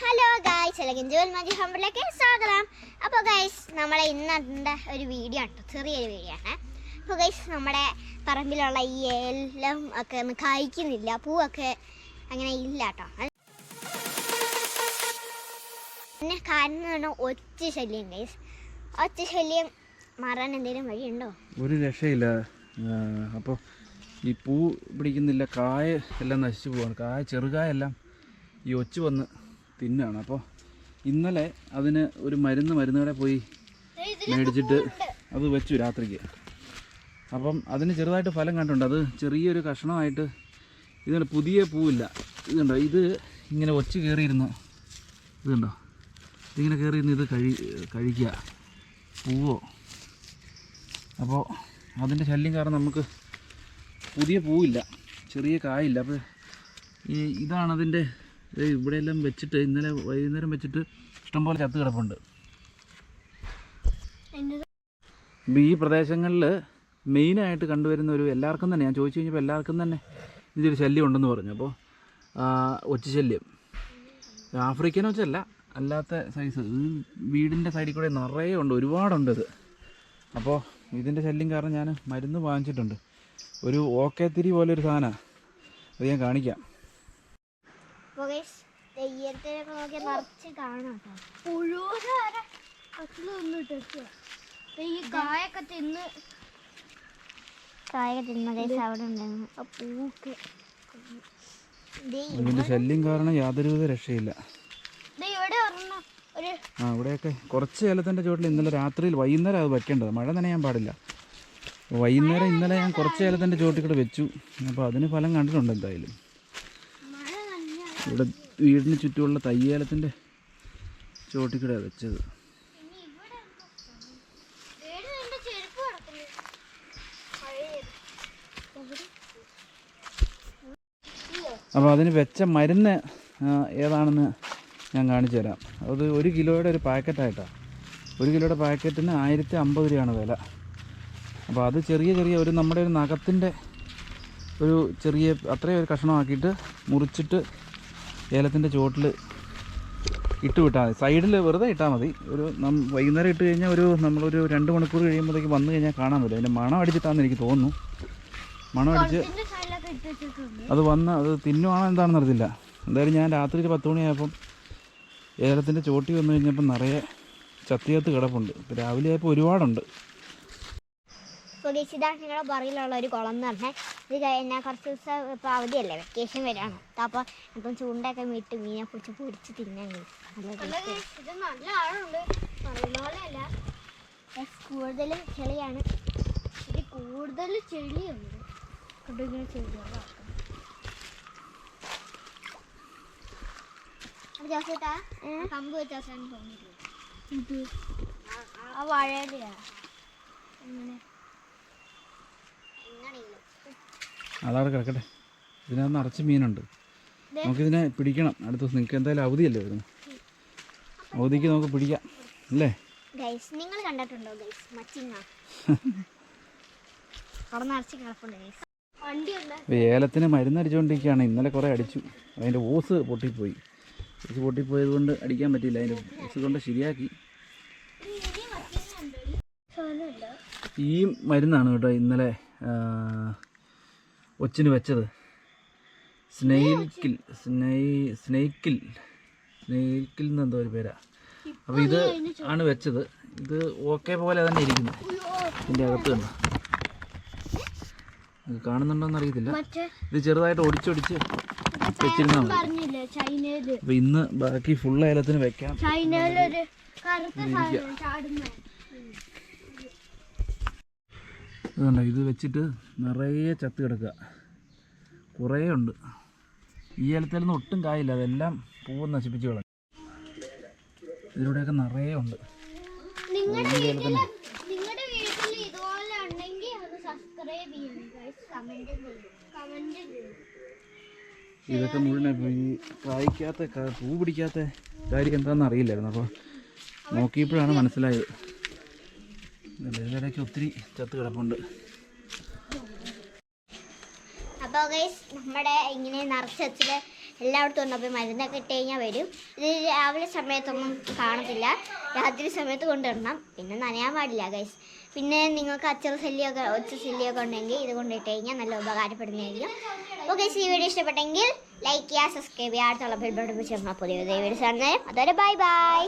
Hello guys അല്ലെങ്കിൽ ജോൽ മജി ഹമ്പിലേക്ക് സ്വാഗതം. അപ്പോൾ ഗൈസ് നമ്മളെ ഇന്നത്തെ ഒരു വീഡിയോ ആണ് ട്ടോ. ചെറിയൊരു വീഡിയോ ആണ്. അപ്പോൾ ഗൈസ് നമ്മുടെ പറമ്പിലുള്ള ഈ എല്ലാം ഒക്കെ ഒന്ന് കായ്ക്കുന്നില്ല. പൂവൊക്കെ അങ്ങനെ ഇല്ല കേട്ടോ പിന്നെ കാരണം പറഞ്ഞാൽ ഒറ്റ ശല്യം ഗൈസ് ഒറ്റ ശല്യം മാറാൻ എന്തെങ്കിലും വഴിയുണ്ടോ? ഒരു രക്ഷയില്ല. അപ്പോൾ ഈ പൂ പിടിക്കുന്നില്ല. കായ എല്ലാം നശിച്ചു പോവാണ്. കായ ചെറുകായെല്ലാം ഈ ഒച്ച് വന്ന് തിന്നാണ്. അപ്പോൾ ഇന്നലെ അതിന് ഒരു മരുന്ന് മരുന്നുകളെ പോയി മേടിച്ചിട്ട് അത് വെച്ചു രാത്രിക്ക്. അപ്പം അതിന് ചെറുതായിട്ട് ഫലം കണ്ടിട്ടുണ്ട്. അത് ചെറിയൊരു കഷ്ണമായിട്ട് ഇതുണ്ട്. പുതിയ പൂവില്ല. ഇതുണ്ടോ? ഇത് ഇങ്ങനെ ഒച്ച കയറിയിരുന്നു ഇതുണ്ടോ? ഇതിങ്ങനെ കയറിയിരുന്ന് ഇത് കഴി കഴിക്കുക പൂവോ? അപ്പോൾ അതിന്റെ ശല്യം കാരണം നമുക്ക് പുതിയ പൂവില്ല. ചെറിയ കായില്ല അപ്പോൾ ഈ ഇതാണ് അതിന്റെ ഇവിടെയെല്ലാം വെച്ചിട്ട് ഇന്നലെ വൈകുന്നേരം വെച്ചിട്ട് ഇഷ്ടംപോലെ ചത്ത് കിടപ്പുണ്ട്. ഈ പ്രദേശങ്ങളിൽ മെയിനായിട്ട് കണ്ടുവരുന്ന ഒരു എല്ലാവർക്കും തന്നെ ഞാൻ ചോദിച്ചു കഴിഞ്ഞപ്പോൾ എല്ലാവർക്കും തന്നെ ഇതൊരു ശല്യം ഉണ്ടെന്ന് പറഞ്ഞു. അപ്പോൾ ഒച്ച ശല്യം ആഫ്രിക്കൻ ഒച്ചല്ല അല്ലാത്ത സൈസ് വീടിന്റെ സൈഡിൽ കൂടെ നിറയെ ഉണ്ട് ഒരുപാടുണ്ട് ഇത്. അപ്പോൾ ഇതിന്റെ ശല്യം കാരണം ഞാൻ മരുന്ന് വാങ്ങിച്ചിട്ടുണ്ട്. ഒരു ഓക്കേത്തിരി പോലെ ഒരു സാധനമാണ് അത് ഞാൻ കാണിക്കാം. ഗൈസ് തെയ്യത്തിനൊക്കെ നിറച്ച് കാണാം മുഴുവൻ ഈ കായൊക്കെ തിന്ന് കായൊക്കെ തിന്ന ഗൈസ് അവിടെ ഉണ്ടായിരുന്നു ആ പൂക്ക് ദേ ഇതിന്റെ ശല്യം കാരണം യാതൊരുവിധ രക്ഷയില്ല. ദേ ഇവിടെ ഒരെണ്ണം ഒരു ആ ഇവിടെയൊക്കെ കുറച്ച് ഏലത്തിന്റെ ചുവട്ടിൽ ഇന്നലെ രാത്രിയിൽ വൈകുന്നേരം അത് വെക്കേണ്ടത് മഴ നനയാൻ പാടില്ല. വൈകുന്നേരം ഇന്നലെ ഞാൻ കുറച്ച് ഏലത്തിന്റെ ചുവട്ടിൽ കൂടെ വെച്ചു. അപ്പോൾ അതിന് ഫലം കണ്ടിട്ടുണ്ട് എന്തായാലും. ഇവിടെ വീടിന് ചുറ്റുമുള്ള തയ്യേലത്തിന്റെ ചുവട്ടിൽ കൂടെ വെച്ചത്. അപ്പോൾ അതിന് വെച്ച മരുന്ന് ഏതാണെന്ന് ഞാൻ കാണിച്ചു തരാം. അത് ഒരു കിലോയുടെ ഒരു പാക്കറ്റായിട്ടാണ് ഒരു കിലോയുടെ പാക്കറ്റിന് ആയിരത്തി അമ്പത് രൂപയാണ് വില. അപ്പോൾ അത് ചെറിയ ചെറിയ ഒരു നമ്മുടെ ഒരു നഖത്തിന്റെ ഒരു ചെറിയ അത്രയും ഒരു കഷ്ണമാക്കിയിട്ട് മുറിച്ചിട്ട് ഏലത്തിന്റെ ചുവട്ടിൽ ഇട്ട് വിട്ടാൽ മതി. സൈഡിൽ വെറുതെ ഇട്ടാൽ മതി. ഒരു നം വൈകുന്നേരം ഇട്ട് കഴിഞ്ഞാൽ ഒരു നമ്മളൊരു രണ്ട് മണിക്കൂർ കഴിയുമ്പോഴത്തേക്ക് വന്നു കഴിഞ്ഞാൽ കാണാൻ പറ്റും. അതിന്റെ മണം അടിച്ചിട്ടാണെന്ന് എനിക്ക് തോന്നുന്നു. മണം അടിച്ച് അത് വന്ന് അത് തിന്നുവാണോ എന്താണെന്ന് അറിയില്ല എന്തായാലും ഞാൻ രാത്രി ഒരു പത്ത് മണിയായപ്പം ഏലത്തിന്റെ ചോട്ടി വന്നു കഴിഞ്ഞപ്പം നിറയെ ചത്തിയത്ത് കിടപ്പുണ്ട്. രാവിലെ ആയപ്പോൾ ഒരുപാടുണ്ട്. ഗൈസ് ഇതാണ് നിങ്ങളുടെ പറയിലുള്ള ഒരു കുളം എന്ന് പറഞ്ഞാൽ ഇത് കഴിഞ്ഞാൽ കുറച്ച് ദിവസം ഇപ്പോൾ അവധിയല്ലേ? വെക്കേഷൻ വരികയാണ് അപ്പോൾ അപ്പം ചൂണ്ടയൊക്കെ വിട്ട് മീനെ പിടിച്ച് പൊരിച്ച് തിന്നാൻ കൂടുതൽ ചെളിയാണ്. ഇത് കൂടുതൽ ചെളിയുണ്ട്. കണ്ടോ ഇങ്ങനെ ചെളികളാണ് ജോസേട്ടാ കമ്പ് വെച്ചാൽ തോന്നിയിട്ടില്ല ആ വാഴയിലാ അങ്ങനെ. അതവിടെ കിടക്കട്ടെ. ഇതിനകത്ത് നിറച്ച് മീനുണ്ട്. നമുക്കിതിനെ പിടിക്കണം. അടുത്ത ദിവസം നിങ്ങൾക്ക് എന്തായാലും അവധിയല്ലേ വരുന്നു അവധിക്ക് നമുക്ക് പിടിക്കാം. അല്ലേ? നിങ്ങൾ കണ്ടിട്ടുണ്ടോ? ഏലത്തിന് മരുന്നടിച്ചുകൊണ്ടിരിക്കുകയാണ് ഇന്നലെ കുറേ അടിച്ചു. അതിന്റെ ഓസ് പൊട്ടിപ്പോയി. ഓസ് പൊട്ടിപ്പോയത് കൊണ്ട് അടിക്കാൻ പറ്റിയില്ല. അതിന്റെ ഓസ് കൊണ്ട് ശരിയാക്കി. ഈ മരുന്നാണ് കേട്ടോ ഇന്നലെ ഒച്ചിന് വെച്ചത്. സ്നെയിൽക്കിൽ സ്നെയ് സ്നേക്കിൽ സ്നേക്കിൽ എന്ന് എന്തോ ഒരു പേരാ. അപ്പോൾ ഇത് ആണ് വെച്ചത്. ഇത് ഓക്കെ പോലെ തന്നെ ഇരിക്കുന്നു. ഇതിന്റെ അകത്ത് ഇത് കാണുന്നുണ്ടോന്ന് അറിയത്തില്ല. ഇത് ചെറുതായിട്ട് ഒടിച്ചൊടിച്ച് വെച്ചിരുന്നാൽ മതി. ഇന്ന് ബാക്കി ഫുൾ ഏലത്തിന് വെക്കാം ഇതുണ്ടോ? ഇത് വെച്ചിട്ട് നിറയെ ചത്ത് കിടക്കുക. കുറേ ഉണ്ട്. ഈ ഏലത്തിലൊന്നും ഒട്ടും കായില്ല. അതെല്ലാം പൂവ് നശിപ്പിച്ച് കളഞ്ഞു ഇതിലൂടെയൊക്കെ നിറയെ ഉണ്ട്. ഇതൊക്കെ മുഴുവൻ ഈ കായ്ക്കാത്ത പൂ പിടിക്കാത്ത കാര്യം എന്താണെന്ന് അറിയില്ലായിരുന്നു. അപ്പോൾ നോക്കിയപ്പോഴാണ് മനസ്സിലായത്. ഇതിനിടയ്ക്ക് ഒത്തിരി ചത്ത് കിടപ്പുണ്ട്. അപ്പോൾ ഗൈസ് നമ്മുടെ ഇങ്ങനെ നിറച്ച് വെച്ചിട്ട് എല്ലായിടത്തും ഉണ്ട്. അപ്പോൾ മരുന്നൊക്കെ ഇട്ട് കഴിഞ്ഞാൽ വരും. ഇത് രാവിലെ സമയത്തൊന്നും കാണത്തില്ല. രാത്രി സമയത്ത് കൊണ്ടിടണം പിന്നെ നനയാൻ പാടില്ല ഗൈസ് പിന്നെ നിങ്ങൾക്ക് അച്ചറ ശല്യമൊക്കെ ഒച്ച ശല്യമൊക്കെ ഉണ്ടെങ്കിൽ ഇത് കൊണ്ടിട്ട് കഴിഞ്ഞാൽ നല്ല ഉപകാരപ്പെടുന്നതായിരിക്കും. അപ്പോൾ ഗൈസ് ഈ വീഡിയോ ഇഷ്ടപ്പെട്ടെങ്കിൽ ലൈക്ക് ചെയ്യുക സബ്സ്ക്രൈബ് ചെയ്യുക അടുത്തുള്ള ബെൽ പിടിച്ച് പുതിയ പുതിയ വീഡിയോസ് ആണ് അതുവരെ ബൈ ബൈ